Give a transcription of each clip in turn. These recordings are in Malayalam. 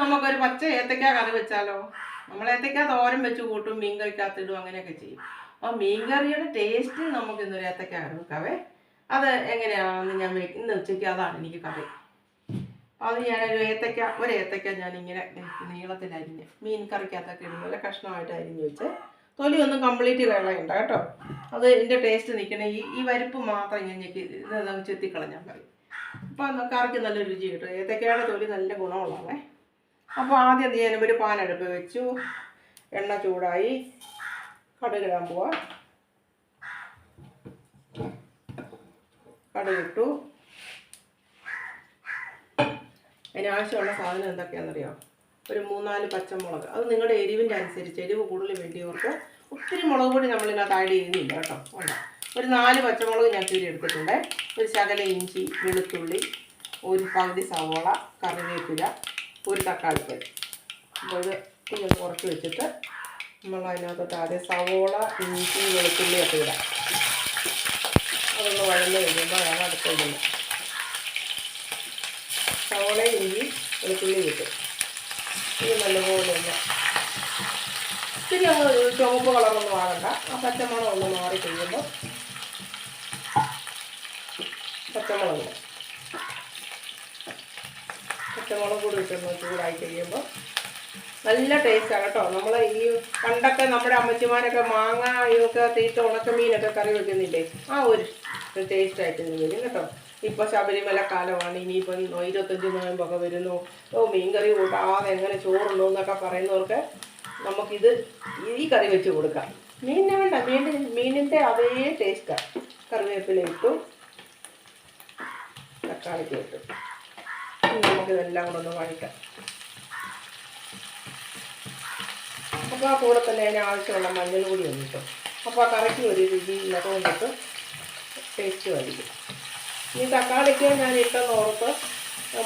നമുക്കൊരു പച്ച ഏത്തക്ക കറി വെച്ചാലോ? നമ്മൾ ഏത്തക്ക തോരൻ വെച്ച് കൂട്ടും മീൻ കറിക്കകത്ത് ഇടും അങ്ങനെയൊക്കെ ചെയ്യും. അപ്പോൾ മീൻ കറിയുടെ ടേസ്റ്റ് നമുക്ക് ഇന്നൊരു ഏത്തക്ക കറി വെക്കാവേ. അത് എങ്ങനെയാണെന്ന് ഞാൻ ഇന്ന് ഉച്ചയ്ക്ക് അതാണ് എനിക്ക് കറി. അത് ഞാനൊരു ഏത്തക്ക ഒരു ഏത്തക്ക ഞാനിങ്ങനെ നീളത്തിൽ അരിഞ്ഞ് മീൻ കറിക്കകത്തൊക്കെ ഇടും നല്ല കഷ്ണമായിട്ട് അരിഞ്ഞ് വെച്ച് തൊലി ഒന്നും കംപ്ലീറ്റ് കളയണ്ട കേട്ടോ. അത് ഇതിന്റെ ടേസ്റ്റ് നിൽക്കണേ. ഈ ഈ വരുപ്പ് മാത്രം ഞാൻ ഞെക്കി ചെത്തിക്കളഞ്ഞാൽ മതി. അപ്പോൾ കറിക്ക് നല്ല രുചി കിട്ടും. ഏത്തക്കയുടെ തൊലി നല്ല ഗുണമുള്ളതാണേ. അപ്പോൾ ആദ്യം എന്ത് ചെയ്യാനും ഒരു പാനെടുപ്പ് വെച്ചു. എണ്ണ ചൂടായി. കടുകിടാൻ പോവാ. കടുകിട്ടു. അതിനാവശ്യമുള്ള സാധനം എന്തൊക്കെയാണെന്നറിയാം? ഒരു മൂന്നാൽ പച്ചമുളക്. അത് നിങ്ങളുടെ എരിവിന്റെ അനുസരിച്ച് എരിവ് കൂടുതൽ വേണ്ടിയവർക്ക് ഒത്തിരി മുളക് പൊടി നമ്മളിതിനകത്ത് ആഡ് ചെയ്യുന്നില്ല കേട്ടോ. വേണ്ട. ഒരു നാല് പച്ചമുളക് ഞാൻ കീറി എടുത്തിട്ടുണ്ട്. ഒരു ശകല ഇഞ്ചി വെളുത്തുള്ളി ഒരു പകുതി സവോള കറിവേപ്പില ഒരു തക്കാളിപ്പഴം അപ്പോൾ ഇത് കുറച്ച് വെച്ചിട്ട് നമ്മൾ അതിനകത്ത് ആദ്യം സവോള ഇഞ്ചി വെളുത്തുള്ളി ഒക്കെ ഇടാം. അതൊന്ന് വഴന്ന് കഴിയുമ്പോൾ ഞാൻ അടുത്ത് ഇടുന്നത് സവോള ഇഞ്ചി വെളുത്തുള്ളി കിട്ടും ഇത് നല്ലപോലെ ഒന്ന് ഇത്തിരി നമ്മൾ ചുവപ്പ് കളറൊന്നും ആകണ്ട. ആ പച്ചമുളക് ഒന്ന് മാറി കഴിയുമ്പോൾ പച്ചമുളക്. പച്ചമുളക് കൂടി ഇട്ടിരുന്നു ചൂടായി കഴിയുമ്പോൾ നല്ല ടേസ്റ്റാണ് കേട്ടോ നമ്മൾ ഈ പണ്ടൊക്കെ നമ്മുടെ അമ്മച്ചിമാരൊക്കെ മാങ്ങ ഇതൊക്കെ തീറ്റ ഉണക്കമീനൊക്കെ കറി വെക്കുന്നില്ലേ? ആ ഒരു ടേസ്റ്റ് ആയിട്ട് ഇനി വരും കേട്ടോ. ഇപ്പോൾ ശബരിമല കാലമാണ് ഇനിയിപ്പം ഇരുപത്തഞ്ച് നോയമ്പൊക്കെ വരുന്നു. ഓ മീൻ കറി കൂട്ടാതെ എങ്ങനെ ചോറുണ്ടോ എന്നൊക്കെ പറയുന്നവർക്ക് നമുക്കിത് ഈ കറി വെച്ച് കൊടുക്കാം. മീനിനെ വേണ്ട മീൻ മീനിന്റെ അതേ ടേസ്റ്റാണ് കറിവേപ്പില ഇട്ടു തക്കാളിക്ക് ഇട്ടു. നമുക്കിതെല്ലാം കൂടെ ഒന്ന് വഴിക്കാം അപ്പോൾ ആ കൂടെ തന്നെ അതിന് ആവശ്യമുള്ള മഞ്ഞൾ കൂടി ഒന്ന് ഇട്ടു. അപ്പോൾ ആ കറിക്ക് ഒരു രുചി കൊണ്ടിട്ട് ടേസ്റ്റ് ആയിരിക്കും ഇനി തക്കാളിക്ക് ഞാൻ ഇട്ടെന്ന് ഓർത്ത്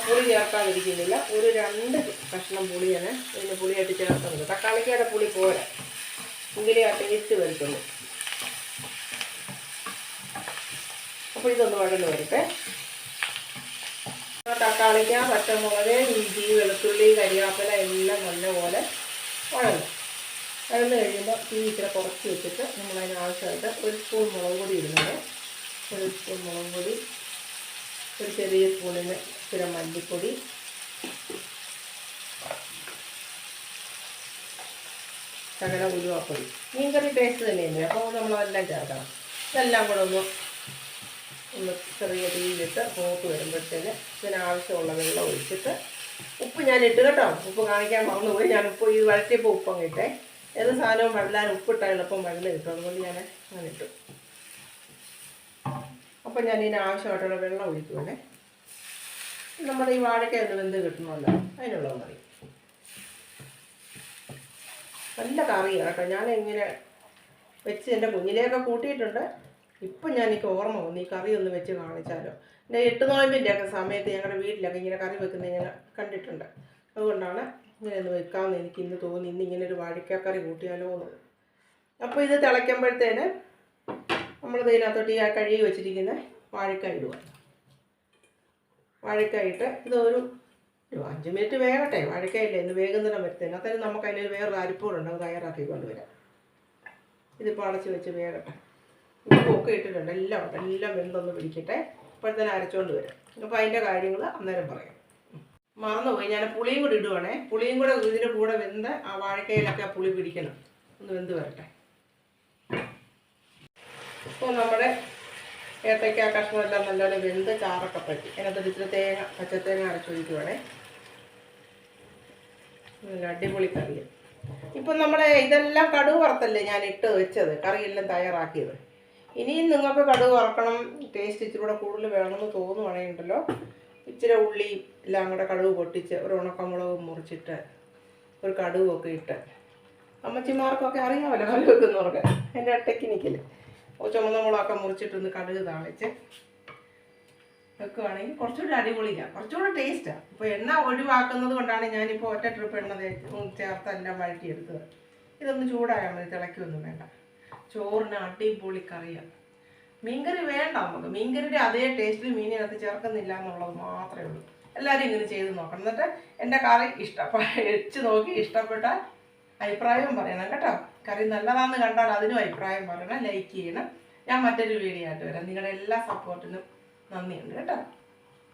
പുളി ചേർക്കാതിരിക്കുന്നില്ല. ഒരു രണ്ട് കഷ്ണം പുളി ഞാൻ ഇതിന് പുളിയായിട്ട് ചേർക്കുന്നത് തക്കാളിക്കയുടെ പുളി പോരാ. എങ്കിലേ ആ ടേസ്റ്റ് വരുത്തുള്ളൂ അപ്പോൾ ഇതൊന്ന് വഴന്ന് വരട്ടെ. തക്കാളിക്ക പച്ചമുളക് ഇഞ്ചി വെളുത്തുള്ളി കരിയാപ്പില എല്ലാം നല്ലപോലെ വഴങ്ങും. വഴന്ന് കഴിയുമ്പോൾ തീ ഇച്ചിരി കുറച്ച് വെച്ചിട്ട് നമ്മൾ അതിനാവശ്യമായിട്ട് ഒരു സ്പൂൺ മുളക് പൊടി ഇടുന്നത്. ഒരു സ്പൂൺ മുളക് പൊടി ഒരു ചെറിയ സ്പൂണിന് ഇച്ചിരി മല്ലിപ്പൊടി. ശകല ഉരുവാപ്പൊടി മീൻകറി ടേസ്റ്റ് തന്നെയല്ലേ? അപ്പോൾ നമ്മളതെല്ലാം ചേർക്കണം. ഇതെല്ലാം കൂടെ ഒന്ന് ഒന്ന് ചെറിയ തീയിലിട്ട് പോക്ക് വരുമ്പോഴത്തേന് ഇതിനാവശ്യമുള്ള വെള്ളം ഒഴിച്ചിട്ട് ഉപ്പ് ഞാൻ ഇട്ട് കേട്ടോ. ഉപ്പ് കാണിക്കാൻ മറന്നുപോയി. ഞാൻ ഉപ്പ് ഈ വഴറ്റിയപ്പോൾ ഉപ്പം ഇട്ടേ. ഏത് സാധനവും വെള്ളാൻ ഉപ്പിട്ടാൽ എളുപ്പം വെള്ളം കിട്ടും. അതുകൊണ്ട് ഞാൻ അങ്ങനെ ഇട്ടു. അപ്പോൾ ഞാൻ ഇതിനാവശ്യമായിട്ടുള്ള വെള്ളം ഒഴിക്കുവാണേ. നമ്മുടെ ഈ വാഴയ്ക്ക ഒന്ന് വെന്ത് കിട്ടണമല്ലോ അതിനുള്ളത് മതി നല്ല കറിയാണ് കേട്ടോ. ഞാൻ ഇങ്ങനെ വെച്ച് എന്റെ കുഞ്ഞിലെയൊക്കെ കൂട്ടിയിട്ടുണ്ട്. ഇപ്പം ഞാൻ എനിക്ക് ഓർമ്മ വന്നു ഈ കറി ഒന്ന് വെച്ച് കാണിച്ചാലോ. എന്റെ എട്ട് നോയമ്പിന്റെ ഒക്കെ സമയത്ത് ഞങ്ങളുടെ വീട്ടിലൊക്കെ ഇങ്ങനെ കറി വെക്കുന്നത് ഞാൻ കണ്ടിട്ടുണ്ട്. അതുകൊണ്ടാണ് ഇങ്ങനെ ഒന്ന് വെക്കാമെന്ന് എനിക്ക് ഇന്ന് തോന്നി ഇന്ന് ഇങ്ങനെ ഒരു വാഴയ്ക്കക്കറി കൂട്ടിയാലോ എന്നത് അപ്പോൾ ഇത് തിളയ്ക്കുമ്പോഴത്തേന് നമ്മൾ ഇതിനകത്തോട്ട് ഈ കഴുകി വെച്ചിരിക്കുന്ന വാഴക്ക ഇടുക. വാഴക്കായിട്ട് ഇതൊരു ഒരു അഞ്ച് മിനിറ്റ് വേകട്ടെ വാഴക്കയില്ലേ ഇന്ന് വേഗുന്നിടം വരുത്തേന്. അന്നേരം നമുക്ക് അതിനൊരു വേറൊരു അരിപ്പോടുണ്ട് അത് തയ്യാറാക്കി കൊണ്ടുവരാം. ഇതിപ്പോൾ അടച്ച് വെച്ച് വേകട്ടെ. ഉപ്പൊക്കെ ഇട്ടിട്ടുണ്ട്. എല്ലാം ഉണ്ട്. എല്ലാം വെന്തൊന്ന് പിടിക്കട്ടെ. ഇപ്പോഴത്തേനെ അരച്ചുകൊണ്ട് വരാം. അപ്പോൾ അതിന്റെ കാര്യങ്ങൾ അന്നേരം പറയാം. മറന്നുപോയി. ഞാൻ പുളിയും കൂടി ഇടുവാണേ. പുളിയും കൂടെ ഇതിന്റെ കൂടെ വെന്ത് ആ വാഴക്കയിലൊക്കെ ആ പുളി പിടിക്കണം. ഒന്ന് വെന്ത് വരട്ടെ. ഇപ്പോൾ നമ്മുടെ ഏത്തയ്ക്ക കഷ്ണമെല്ലാം നല്ലപോലെ വെന്ത് ചാറൊക്കെ പറ്റി. അതിനകത്ത് ഇത്തിരി തേങ്ങ പച്ചത്തേങ്ങ അരച്ചൊഴിക്കുവാണേ നല്ല അടിപൊളി കറി ഇപ്പം നമ്മുടെ ഇതെല്ലാം കടുവ് വറുത്തല്ലേ ഞാൻ ഇട്ട് വെച്ചത്? കറിയെല്ലാം തയ്യാറാക്കിയത്. ഇനിയും നിങ്ങൾക്ക് കടുക് വറക്കണം. ടേസ്റ്റ് ഇച്ചിരി കൂടെ കൂടുതൽ വേണമെന്ന് തോന്നുവാണെങ്കിലുണ്ടല്ലോ ഇച്ചിരി ഉള്ളി എല്ലാം കൂടെ കടുക് പൊട്ടിച്ച് ഒരു ഉണക്കമുളക് മുറിച്ചിട്ട് ഒരു കടുകൊക്കെ ഇട്ട്. അമ്മച്ചിമാർക്കൊക്കെ അറിയാമല്ലോ കറി വെക്കുന്നവർക്ക് എന്റെ ടെക്നിക്കിൽ. ചുമന്ന മുളകൊക്കെ മുറിച്ചിട്ടൊന്ന് കടുക് താളിച്ച് വെക്കുവാണെങ്കിൽ കുറച്ചുകൂടി അടിപൊളിയാണ് കുറച്ചുകൂടെ ടേസ്റ്റാണ് അപ്പോൾ എണ്ണ ഒഴിവാക്കുന്നത് കൊണ്ടാണ് ഞാനിപ്പോൾ ഒറ്റ ട്രിപ്പ് എണ്ണ ചേർത്ത് എല്ലാം വഴറ്റിയെടുത്തത്. ഇതൊന്ന് ചൂടായാൽ മതി തിളയ്ക്കൊന്നും വേണ്ട. ചോറിന് അടിപൊളി കറിയാണ് മീൻകറി വേണ്ട നമുക്ക്. മീൻകറിയുടെ അതേ ടേസ്റ്റിൽ മീനിനകത്ത് ചേർക്കുന്നില്ല എന്നുള്ളത് മാത്രമേ ഉള്ളൂ. എല്ലാവരും ഇങ്ങനെ ചെയ്ത് നോക്കണം. എന്നിട്ട് എന്റെ കറി ഇഷ്ടപ്പെട്ട നോക്കി ഇഷ്ടപ്പെട്ടാൽ അഭിപ്രായം പറയണം കേട്ടോ. കറി നല്ലതാണെന്ന് കണ്ടാൽ അതിനും അഭിപ്രായം പറയണം. ലൈക്ക് ചെയ്യണം. ഞാൻ മറ്റൊരു വീഡിയോ ആയിട്ട് വരാം. നിങ്ങളുടെ എല്ലാ സപ്പോർട്ടിനും നന്ദിയുണ്ട് കേട്ടോ.